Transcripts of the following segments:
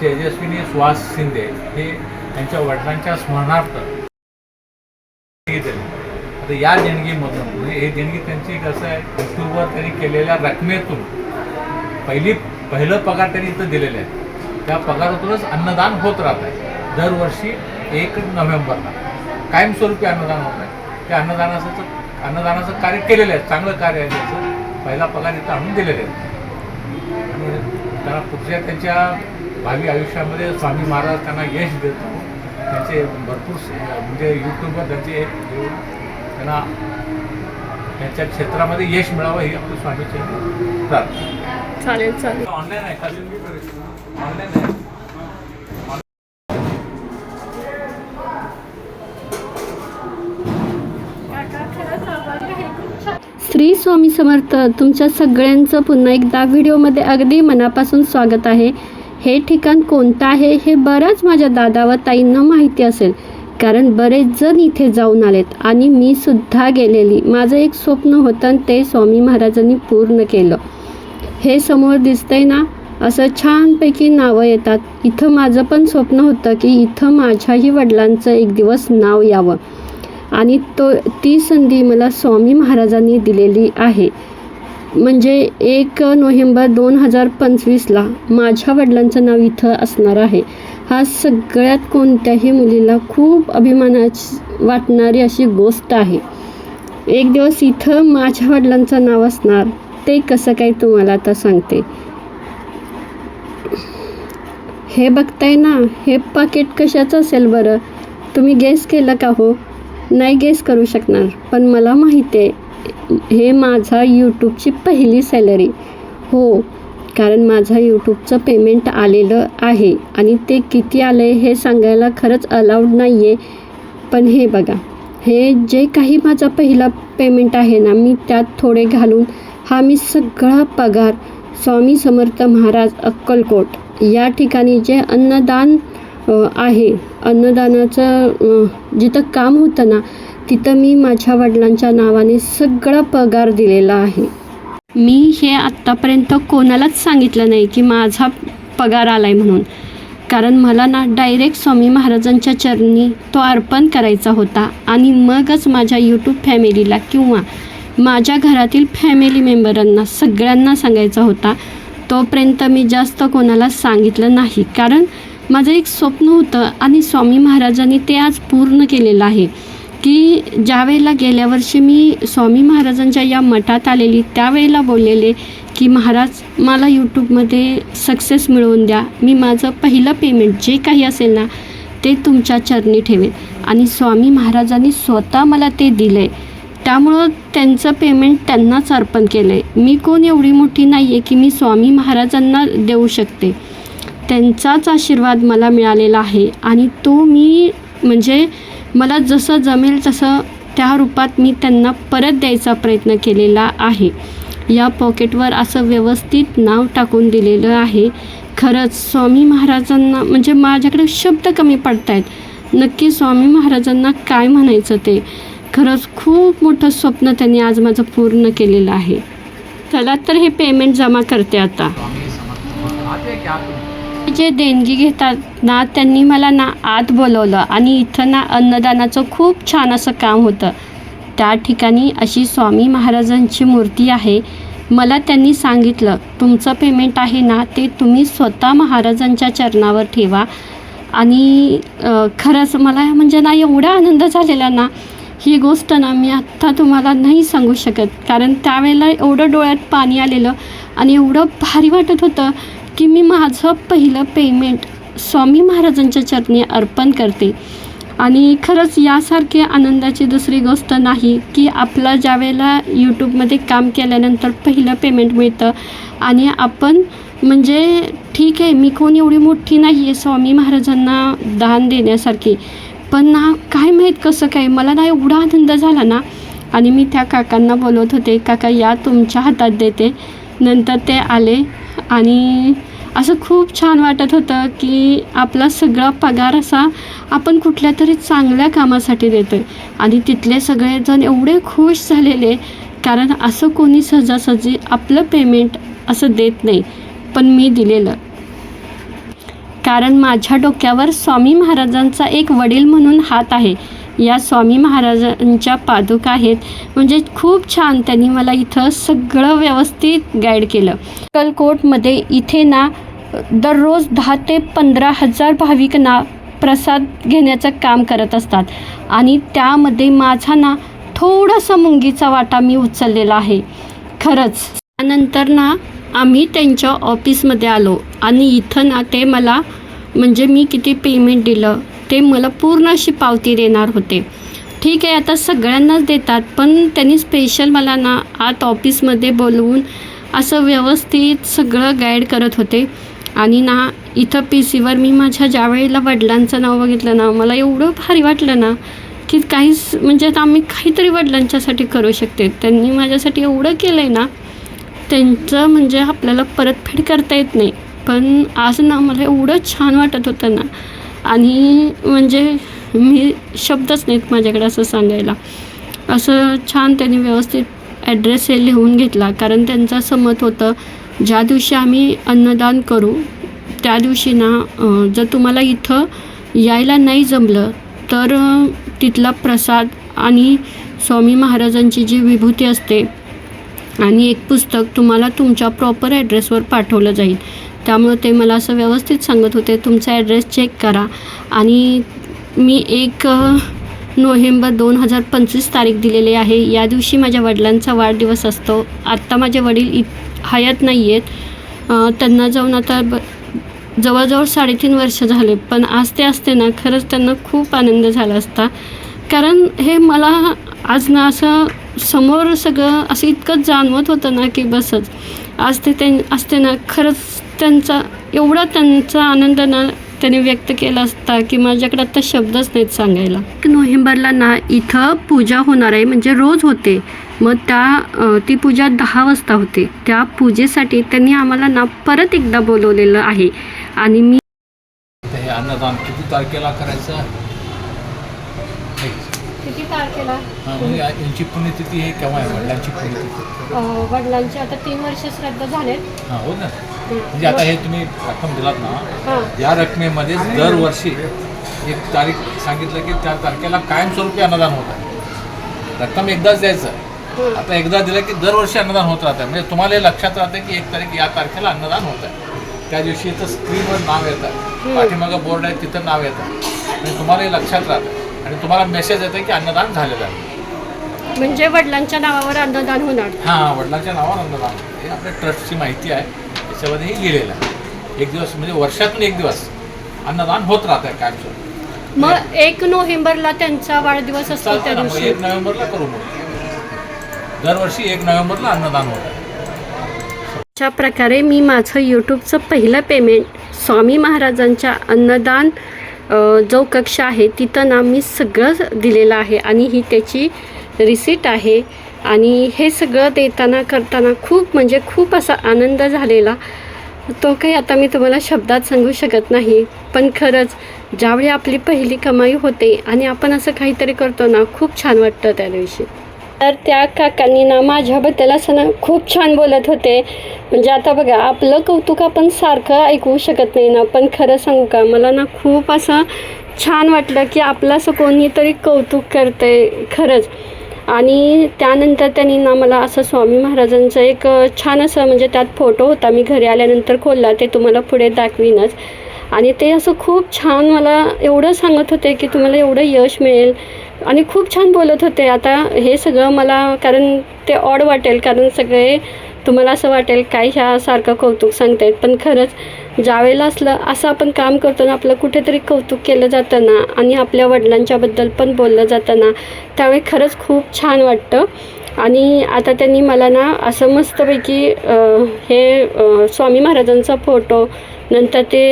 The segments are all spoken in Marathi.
तेजस्विनी सुहास शिंदे हे त्यांच्या वडिलांच्या स्मरणार्थ आता या देणगीमधून म्हणजे हे देणगी त्यांची कसं आहे युट्यूबवर त्यांनी केलेल्या रकमेतून पहिली पहिलं पगार त्यांनी इथं दिलेलं आहे. त्या पगारातूनच अन्नदान होत राहत आहे. दरवर्षी एक नोव्हेंबरला. कायमस्वरूपी अन्नदान होत आहे. त्या अन्नदानाचं अन्नदानाचं कार्य केलेलं आहे. चांगलं कार्य आहे त्याचं. पहिला पगार इथं आणून दिलेले आहे. आणि त्यांना पुढच्या त्यांच्या भावी आयुष्यामध्ये स्वामी महाराज त्यांना यश देतो त्यांचे भरपूर स- म्हणजे यूट्यूबवर त्यांचे त्यांना त्यांच्या क्षेत्रामध्ये यश मिळावं ही आपली स्वामीची प्रार्थना चालेल चालेल. ऑनलाईन आहे का ऑनलाईन आहे. श्री स्वामी समर्थ तुमच्या सगळ्यांचं पुन्हा एकदा व्हिडिओमध्ये अगदी मनापासून स्वागत आहे. हे ठिकाण कोणतं आहे हे बऱ्याच माझ्या दादा व ताईंना माहिती असेल. कारण बरेच जण इथे जाऊन आलेत आणि मी सुद्धा गेलेली. माझं एक स्वप्न होतं आणि ते स्वामी महाराजांनी पूर्ण केलं. हे समोर दिसतंय ना असं छानपैकी नावं येतात. इथं माझं पण स्वप्न होतं की इथं माझ्याही वडिलांचं एक दिवस नाव यावं. आणि तो ती संधी मला स्वामी महाराजांनी दिलेली आहे. म्हणजे एक नोव्हेंबर दोन हजार पंचवीसला माझ्या वडिलांचं नाव इथं असणार आहे. हा सगळ्यात कोणत्याही मुलीला खूप अभिमानाची वाटणारी अशी गोष्ट आहे. एक दिवस इथं माझ्या वडिलांचं नाव असणार ते कसं काय तुम्हाला आता सांगते. हे बघताय ना हे पाकिट कशाचं असेल बरं? तुम्ही गेस केलं का हो? नाही गेस करू शकणार पण मला माहिती आहे हे माझा यूट्यूबची पहिली सॅलरी हो कारण माझा यूट्यूबचं पेमेंट आलेलं आहे आणि ते किती आलं आहे हे सांगायला खरंच अलाउड नाही आहे पण हे बघा हे जे काही माझा पहिला पेमेंट आहे ना मी त्यात थोडे घालून हा मी सगळा पगार स्वामी समर्थ महाराज अक्कलकोट या ठिकाणी जे अन्नदान आहे अन्नदानाचं जिथं काम होतं ना तिथं मी माझ्या वडिलांच्या नावाने सगळा पगार दिलेला आहे. मी हे आत्तापर्यंत कोणालाच सांगितलं नाही की माझा पगार आला आहे म्हणून. कारण मला ना डायरेक्ट स्वामी महाराजांच्या चरणी तो अर्पण करायचा होता आणि मगच माझ्या यूट्यूब फॅमिलीला किंवा माझ्या घरातील फॅमिली मेंबरांना सगळ्यांना सांगायचा होता. तोपर्यंत मी जास्त कोणाला सांगितलं नाही. कारण माझं एक स्वप्न होतं आणि स्वामी महाराजांनी ते आज पूर्ण केलेलं आहे. की ज्यावेळेला गेल्या वर्षी मी स्वामी महाराजांच्या या मठात आलेली त्यावेळेला बोललेले की महाराज मला यूट्यूबमध्ये सक्सेस मिळवून द्या. मी माझं पहिलं पेमेंट जे काही असेल ना ते तुमच्या चरणी ठेवेल. आणि स्वामी महाराजांनी स्वतः मला ते दिलं आहे त्यामुळं त्यांचं पेमेंट त्यांनाच अर्पण केलं आहे मी कोण एवढी मोठी नाही आहे की मी स्वामी महाराजांना देऊ शकते. त्यांचाच आशीर्वाद मला मिळालेला आहे. आणि तो मी म्हणजे मला जसं जमेल तसं त्या रूपात मी त्यांना परत द्यायचा प्रयत्न केलेला आहे. या पॉकेटवर असं व्यवस्थित नाव टाकून दिलेलं आहे. खरंच स्वामी महाराजांना म्हणजे माझ्याकडे शब्द कमी पडत आहेत नक्की स्वामी महाराजांना काय म्हणायचं ते? खरंच खूप मोठं स्वप्न त्यांनी आज माझं पूर्ण केलेलं आहे. चला तर हे पेमेंट जमा करते आता. जे देणगी घेतात ना त्यांनी मला ना आत बोलवलं आणि इथं ना अन्नदानाचं खूप छान असं काम होतं. त्या ठिकाणी अशी स्वामी महाराजांची मूर्ती आहे. मला त्यांनी सांगितलं तुमचं पेमेंट आहे ना ते तुम्ही स्वतः महाराजांच्या चरणावर ठेवा. आणि खरंच मला म्हणजे ना एवढा आनंद झालेला ना ही गोष्ट ना मी आत्ता तुम्हाला नाही सांगू शकत. कारण त्यावेळेला एवढं डोळ्यात पाणी आलेलं आणि एवढं भारी वाटत होतं की मी माझं पहिलं पेमेंट स्वामी महाराजांच्या चरणी अर्पण करते. आणि खरंच यासारखी आनंदाची दुसरी गोष्ट नाही की आपला ज्यावेळेला यूट्यूबमध्ये काम केल्यानंतर पहिलं पेमेंट मिळतं. आणि आपण म्हणजे ठीक आहे मी कोण एवढी मोठी नाही आहे स्वामी महाराजांना दान देण्यासारखी. पण ना काय माहीत कसं काय मला ना एवढा आनंद झाला ना. आणि मी त्या काकांना बोलवत होते काका या तुमच्या हातात देते. नंतर ते आले आणि असं खूप छान वाटत होतं की आपला सगळा पगार असा आपण कुठल्या तरी चांगल्या कामासाठी देतो आहे आणि तिथले सगळेजण एवढे खुश झालेले कारण असं कोणी सहजासहजी आपलं पेमेंट असं देत नाही पण मी दिलेलं. कारण माझ्या डोक्यावर स्वामी महाराजांचा एक वडील म्हणून हात आहे. या स्वामी महाराजांच्या पादुका आहेत. म्हणजे खूप छान त्यांनी मला इथं सगळं व्यवस्थित गाईड केलं. अक्कलकोटमध्ये इथे ना दररोज दहा ते पंधरा हजार भाविक ना प्रसाद घेण्याचं काम करत असतात. आणि त्यामध्ये माझा ना थोडासा मुंगीचा वाटा मी उचललेला आहे. खरंच. त्यानंतर ना आम्ही त्यांच्या ऑफिसमध्ये आलो. आणि इथं ना ते मला म्हणजे मी किती पेमेंट दिलं ते मला पूर्ण अशी पावती देणार होते. ठीक आहे आता सगळ्यांनाच देतात पण त्यांनी स्पेशल मला ना आत ऑफिसमध्ये बोलवून असं व्यवस्थित सगळं गाईड करत होते. आणि ना इथं पी सीवर मी माझ्या ज्या वेळेला वडिलांचं नाव बघितलं ना मला एवढं भारी वाटलं ना की काहीच म्हणजे आता आम्ही काहीतरी वडिलांच्यासाठी करू शकते. त्यांनी माझ्यासाठी एवढं केलं आहे ना त्यांचं म्हणजे आपल्याला परतफेड करता येत नाही. पण आज ना मला एवढं छान वाटत होतं ना आणि म्हणजे मी शब्दच नाहीत माझ्याकडे असं सांगायला. असं छान त्यांनी व्यवस्थित ॲड्रेस हे लिहून घेतला. कारण त्यांचं असं मत होतं ज्या दिवशी आम्ही अन्नदान करू त्या दिवशी ना जर तुम्हाला इथं यायला नाही जमलं तर तिथला प्रसाद आणि स्वामी महाराजांची जी विभूती असते आणि एक पुस्तक तुम्हाला तुमच्या प्रॉपर ॲड्रेसवर पाठवलं जाईल. त्यामुळं ते मला असं व्यवस्थित सांगत होते. तुमचा ॲड्रेस चेक करा. आणि मी एक नोव्हेंबर दोन हजार पंचवीस तारीख दिलेली आहे. या दिवशी माझ्या वडिलांचा वाढदिवस असतो. आत्ता माझे वडील इत हयात नाही आहेत त्यांना जाऊन आता ब जवळजवळ साडेतीन वर्ष झाले. पण आज ते असते ना खरंच त्यांना खूप आनंद झाला असता. कारण हे मला आज ना असं समोर सगळं असं इतकंच जाणवत होतं ना की बसच. आज ते त्यां असते ना खरंच त्यांचा एवढा त्यांचा आनंद ना त्याने व्यक्त केला असता की माझ्याकडे आता शब्दच नाहीत सांगायला. नोव्हेंबरला ना इथं पूजा होणार आहे म्हणजे रोज होते. मग त्या ती पूजा दहा वाजता होते. त्या पूजेसाठी त्यांनी आम्हाला ना परत एकदा बोलवलेलं आहे. आणि मी हे अन्नदान किती तारखेला करायचं? किती तारखेला हा, म्हणजे यांची पुण्यतिथी हे केव्हा आहे? वडिलांची पुण्यतिथी. वडिलांचे आता तीन वर्ष श्रद्धा झालेत. हां हो ना. म्हणजे आता हे तुम्ही रक्कम दिलात ना हां. या रकमेमध्ये दरवर्षी एक तारीख सांगितलं की त्या तारखेला कायमस्वरूपी अन्नदान होत आहे. रक्कम एकदाच द्यायचं. आता एकदा दिलं की दरवर्षी अन्नदान होत राहतं म्हणजे तुम्हाला हे लक्षात राहतं की एक तारीख या तारखेला अन्नदान होत आहे. त्या दिवशी इथं स्क्रीनवर नाव येतं. पाठीमागं बोर्ड आहे तिथं नाव येतं. म्हणजे तुम्हाला हे लक्षात राहतं आणि तुम्हाला मेसेज येतं की अन्नदान झालेलं आहे. म्हणजे वडिलांच्या नावावर अन्नदान होणार. हां वडिलांच्या नावावर अन्नदान. हे आपल्या ट्रस्टची माहिती आहे. त्याच्यामध्ये हे लिहिलेलं आहे. एक दिवस म्हणजे वर्षातून एक दिवस अन्नदान होत राहतं आहे कायमस्वरूपी मग एक नोव्हेंबरला त्यांचा वाढदिवस असतो त्या चालतं ना मग दिवशी. एक नोव्हेंबरला करू मग. दरवर्षी एक नोव्हेंबरला अन्नदान होत. आहे अशा प्रकारे मी माझं यूट्यूबचं पहिलं पेमेंट स्वामी महाराजांच्या अन्नदान जो कक्ष आहे तिथं ना मी सगळं दिलेलं आहे आणि ही त्याची रिसिट आहे. आणि हे सगळं देताना करताना खूप म्हणजे खूप असा आनंद झालेला. तो काही आता मी तुम्हाला शब्दात सांगू शकत नाही. पण खरंच ज्यावेळी आपली पहिली कमाई होते आणि आपण असं काहीतरी करतो ना खूप छान वाटतं त्या दिवशी. तर त्या काकांनी ना माझ्याबद्दल असं ना खूप छान बोलत होते. म्हणजे आता बघा आपलं कौतुक आपण सारखं ऐकवू शकत नाही ना. पण खरं सांगू का मला ना खूप असं छान वाटलं की आपलं असं कोणीतरी कौतुक करते खरंच. आणि त्यानंतर त्यांनी ना मला असं स्वामी महाराजांचं एक छान असं म्हणजे त्यात फोटो होता. मी घरी आल्यानंतर खोलला ते तुम्हाला पुढे दाखवीनच. आणि ते असं खूप छान मला एवढं सांगत होते की तुम्हाला एवढं यश मिळेल. आणि खूप छान बोलत होते. आता हे सगळं मला कारण ते ऑड वाटेल कारण सगळे तुम्हाला असं वाटेल काय ह्या सारखं कौतुक सांगतायत. पण खरंच ज्यावेळेला असलं असं आपण काम करतो ना आपलं कुठेतरी कौतुक केलं जातं ना आणि आपल्या वडिलांच्याबद्दल पण बोललं जातं ना त्यावेळी खरंच खूप छान वाटतं. आणि आता त्यांनी मला ना असं मस्तपैकी हे स्वामी महाराजांचा फोटो नंतर ते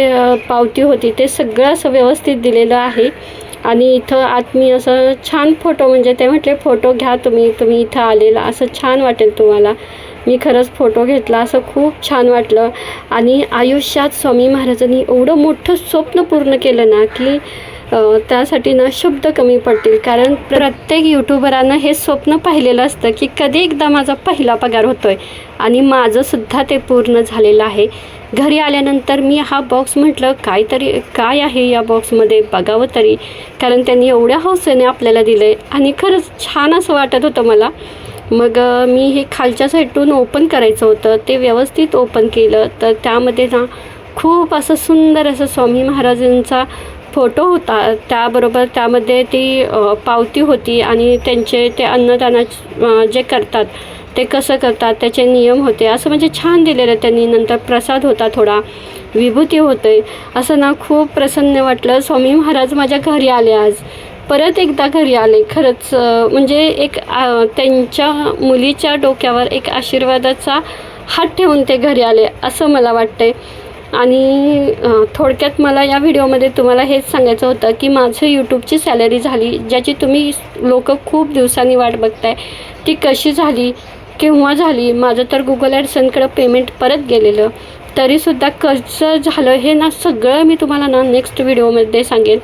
पावती होती ते सगळं असं व्यवस्थित दिलेलं आहे. आणि इथं आत मी असं छान फोटो म्हणजे ते म्हटले फोटो घ्या तुम्ही तुम्ही इथं आलेला. असं छान वाटेल तुम्हाला. मी खरंच फोटो घेतला असं खूप छान वाटलं. आणि आयुष्यात स्वामी महाराजांनी एवढं मोठं स्वप्न पूर्ण केलं ना की त्यासाठी ना शब्द कमी पडतील. कारण प्रत्येक यूट्यूबरानं हे स्वप्न पाहिलेलं असतं की कधी एकदा माझा पहिला पगार होतो आहे आणि माझंसुद्धा ते पूर्ण झालेलं आहे. घरी आल्यानंतर मी हा बॉक्स म्हटलं काहीतरी काय आहे या बॉक्समध्ये बघावं तरी. कारण त्यांनी एवढ्या हौसेने आपल्याला दिलं आहे आणि खरंच छान असं वाटत होतं मला. मग मी हे खालच्या साईडून ओपन करायचं होतं. ते व्यवस्थित ओपन केलं. तर त्यामध्ये ना खूप असं सुंदर असं स्वामी महाराजांचा फोटो होता. त्याबरोबर त्यामध्ये ती पावती होती आणि त्यांचे ते अन्नदाना जे करतात ते कसं करतात त्याचे नियम होते. असं म्हणजे छान दिलेलं त्यांनी. नंतर प्रसाद होता थोडा. विभूती होते. असं ना खूप प्रसन्न वाटलं. स्वामी महाराज माझ्या घरी आले आज. परत एकदा घरी आले. खरंच म्हणजे एक त्यांच्या मुलीच्या डोक्यावर एक आशीर्वादाचा हात ठेवून ते घरी आले असं मला वाटते आणि थोडक्यात मला या व्हिडिओमध्ये तुम्हाला हेच सांगायचं होतं की माझं यूट्यूबची सॅलरी झाली ज्याची तुम्ही लोक खूप दिवसांनी वाट बघताय ती कशी झाली केव्हा झाली माझं तर गुगल ॲडसनकडं पेमेंट परत गेलेलं. तरीसुद्धा कसं झालं हे ना सगळं मी तुम्हाला ना नेक्स्ट व्हिडिओमध्ये सांगेन.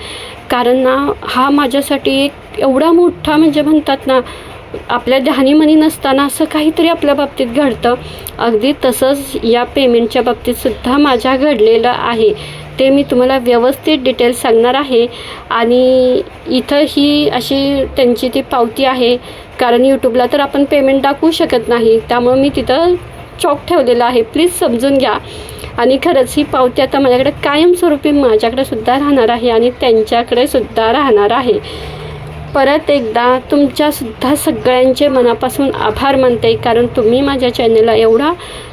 कारण ना हा माझ्यासाठी एक एवढा मोठा म्हणजे म्हणतात ना आपल्या जहानीमनी नसताना असं काहीतरी आपल्या बाबतीत घडतं. अगदी तसंच या पेमेंटच्या बाबतीतसुद्धा माझ्या घडलेलं आहे. ते मी तुम्हाला व्यवस्थित डिटेल्स सांगणार आहे. आणि इथं ही अशी त्यांची ती पावती आहे. कारण यूट्यूबला तर आपण पेमेंट दाखवू शकत नाही. त्यामुळं मी तिथं चॉक ठेवलेला आहे. प्लीज समजून घ्या. आणि खरंच ही पावती आता माझ्याकडे कायमस्वरूपी माझ्याकडे सुद्धा राहणार आहे आणि त्यांच्याकडे सुद्धा राहणार आहे. परत एकदा तुमच्यासुद्धा सगळ्यांचे मनापासून आभार मानते कारण तुम्ही माझ्या चॅनलला एवढा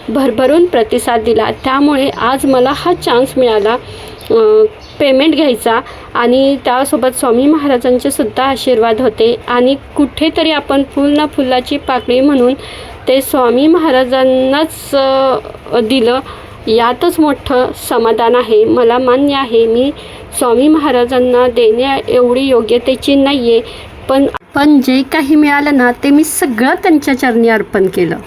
भरभरून प्रतिसाद दिला. त्यामुळे आज मला हा चान्स मिळाला पेमेंट घ्यायचा आणि त्यासोबत स्वामी महाराजांचे सुद्धा आशीर्वाद होते. आणि कुठेतरी आपण फुल ना फुलाची पाकळी म्हणून ते स्वामी महाराजांनाच दिलं. यातच मोठं समाधान आहे. मला मान्य आहे मी स्वामी महाराजांना देण्या एवढी योग्यतेची नाही आहे पण पण जे काही मिळालं ना ते मी सगळं त्यांच्या चरणी अर्पण केलं.